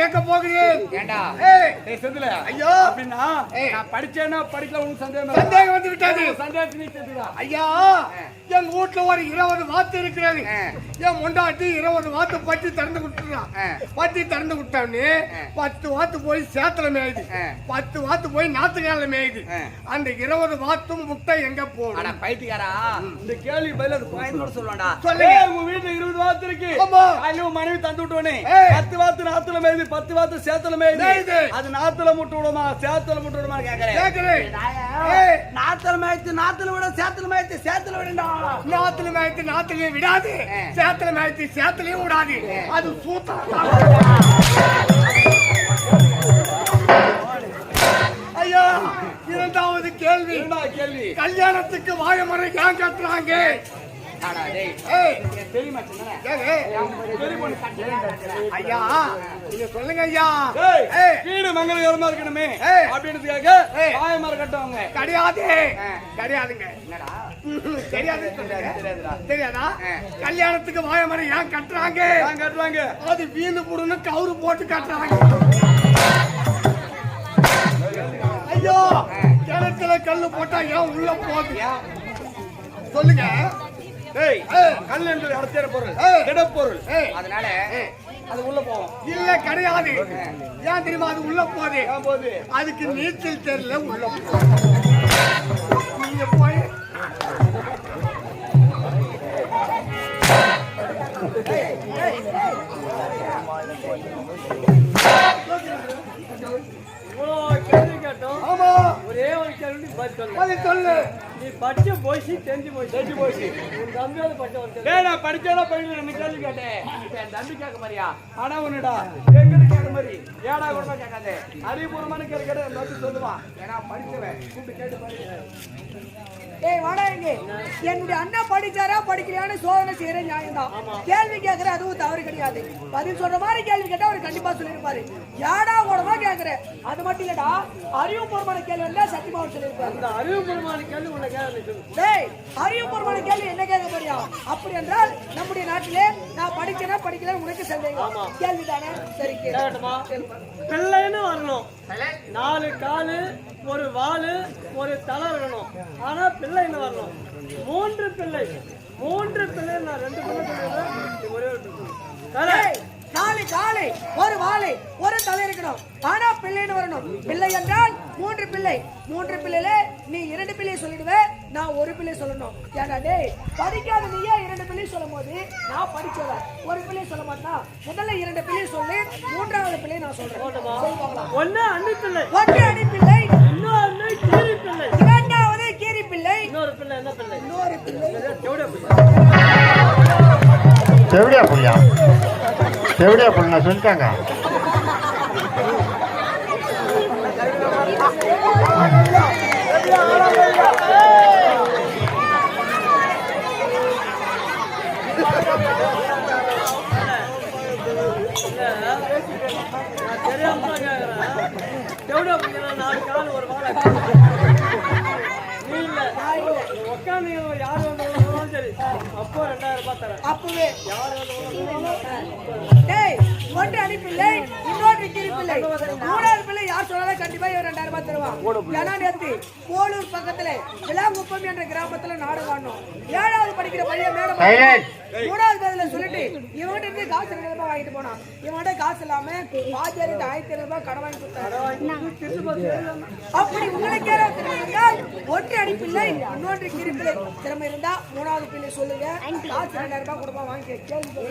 கேட்க போகிறேன் ஏண்டா ஏய், ஏய் செந்தில ஐயோ அப்படின்னா. நான் படிச்சேன்னா படிக்கல உனக்கு சந்தேகம். சந்தேகம் வந்து விட்டது சந்தேகத்துக்கு நீ செத்துடா. ஐயா எங்க வீட்டுல ஒரு இருபது வாத்து இருக்கிறது. என் முண்டாட்டி இருபது வாத்து பட்டி திறந்து விட்டுறான். பட்டி திறந்து விட்டவனே பத்து வாத்து போய் சேத்துல மேயுது. பத்து வாத்து போய் நாத்துக்கால மேயுது. அந்த இருபது வாத்தும் முட்டை எங்க ஆனா போடும் பைத்தியக்காரா இந்த கேள்வி பதில் அது பயந்தோட சொல்லுவான்டா சொல்லுங்க. உங்க வீட்டுல இருபது வாத்து இருக்கு ஆமா. மனைவி தந்து விட்டோனே. பத்து வாத்து நாத்துல மேயுது பத்து வாத்து சேத்துல மேயுது மேயுது. அது நாத்துல முட்டு விடுமா? சேத்துல முட்டு விடுமா கேக்குறேன். நாத்துல மேய்த்து நாத்துல விட சேத்துல மேய்த்து சேத்துல விடண்டா? நாத்துல மேய்த்து நாத்துலயும் விடாது. சேத்துல மேய்த்து சேத்துலயும் விடாது. அது சூத்தம் ஐயா இரண்டாவது கேள்வி. கேள்வி. கல்யாணத்துக்கு வாழைமரம் ஏன் கட்டுறாங்க ஐயா நீங்க சொல்லுங்க ஐயா வீடு மங்களகரமா இருக்கணுமே. அப்படின்றதுக்காக ஏய். வாய மரம் கட்டுவாங்க கிடையாது. கிடையாதுங்க தெரியாது. தெரியாதா. கல்யாணத்துக்கு வாழைமரம் ஏன் கட்டுறாங்க நான் கட்டுவாங்க அது வீணு புடுன்னு கவுரு போட்டு கட்டுறாங்க ஐயோ கிணத்துல கல்லு போட்டா ஏன் உள்ள போகுது சொல்லுங்க. கல் என்பது அடத்தேற பொருள் ஏய், அதனால அது உள்ள போவோம். இல்ல கிடையாது. ஏன் தெரியுமா? அது உள்ள ஏன் போகுது? அதுக்கு நீச்சல் தெரியல உள்ள போகுது நீங்க போய் ஒரே ஒரு கேள்வி பதில் சொல்லு. அது சொல்லு. நீ படிச்ச போய்ச்சி தெரிஞ்சு போய் தெரிஞ்சு போய்ச்சி உன் கேள்வி. நான் கேட்டேன். என் தம்பி கேட்க மாதிரியா? ஆனா ஒண்ணுடா எங்கிட்ட கேட்க மாதிரி. ஏடா கூட கேட்காத. அறிவுபூர்வமான கேள்வி கேட்ட நோக்கி சொல்லுவான். ஏன்னா படிச்சவன். கூப்பிட்டு கேட்டு பாரு. ஏய் வாடா இங்க. என்னுடைய அண்ணா படிச்சாரா படிக்கலையான்னு சோதனை செய்யற நியாயம் தான் கேள்வி கேட்கற அதுவும் தவறு கிடையாது. பதில் சொல்ற மாதிரி கேள்வி கேட்டா அவர் கண்டிப்பா சொல்லிருப்பாரு யாடா கூடமா கேக்குற? அது மட்டும் இல்லடா அறிவுபூர்வமான கேள்வி இருந்தா சத்தியமா அவர் சொல்லிருப்பாரு இந்த அறிவுபூர்வமான கேள்வி உன்னை கேள்வி சொல்லு. டேய் அறிவுபூர்வமான கேள்வி என்ன கேட்க போறியா அப்படி என்றால் நம்முடைய நாட்டிலே நான் படிச்சேனா படிக்கல உனக்கு சந்தேகம். கேள்வி தானே சரி பிள்ளைன்னு வரணும். நாலு காலு ஒரு வாலு ஒரு தலை இருக்கணும். ஆனா பிள்ளைன்னு வரணும். மூன்று பிள்ளை. மூன்று பிள்ளை நான் ரெண்டு பிள்ளை ஒரே ஒரு பிள்ளை சொல்லு. தலை டேய், காலை ஒரு வாழை ஒரு தலை இருக்கணும் ஆனா பிள்ளைன்னு வரணும் பிள்ளை என்றால் மூன்று பிள்ளை மூன்று பிள்ளைல நீ இரண்டு பிள்ளை சொல்லிடுவ நான் ஒரு பிள்ளை சொல்லணும் ஏன்னா டேய் படிக்காத நீயே இரண்டு பிள்ளை சொல்லும் போது நான் படிச்சவன் ஒரு பிள்ளை சொல்ல மாட்டா முதல்ல இரண்டு பிள்ளை சொல்லு மூன்றாவது பிள்ளை நான் சொல்றேன். ஒண்ணு அண்ணி பிள்ளை ஒன்று அடி பிள்ளை இன்னொன்னு கீரி பிள்ளை இரண்டாவது கீரி பிள்ளை இன்னொரு பிள்ளை என்ன பிள்ளை இன்னொரு பிள்ளை செவிட பிள்ளை செவிடியா புள்ளியா செவிடியா புள்ளி நான் சொல்லிட்டாங்க. உட்காந்து யார் சரி அப்போ ரெண்டாயிரம் ரூபாய் தரேன் அப்பவே. யார் டேய் ஒன்று அனுப்பில்லை இன்னொன்று கீரி மூணாவது பிள்ளை யார் சொன்னாலும் கண்டிப்பா இவன் ரெண்டாயிரம் ரூபாய் தருவான். ஏன்னா நேத்து போலூர் பக்கத்துல விளாங்குப்பம் என்ற கிராமத்துல நாடகம் ஆடணும் ஏழாவது படிக்கிற பையன் மேடம். மூணாவது பதில சொல்லிட்டு இவன்கிட்ட இருந்து காசு ரெண்டு ரூபாய் வாங்கிட்டு போனான். இவன்கிட்ட காசு இல்லாம வாத்தியார்கிட்ட ஆயிரத்தி ஐநூறு ரூபாய் கடன் வாங்கி கொடுத்தாரு அப்படி உங்களுக்கு ஒன்று அடி பிள்ளை இன்னொன்று கிரி பிள்ளை திறமை இருந்தா மூணாவது பிள்ளை சொல்லுங்க. காசு ரெண்டாயிரம் ரூபாய் கொடுப்பா வாங்கி கேள்வி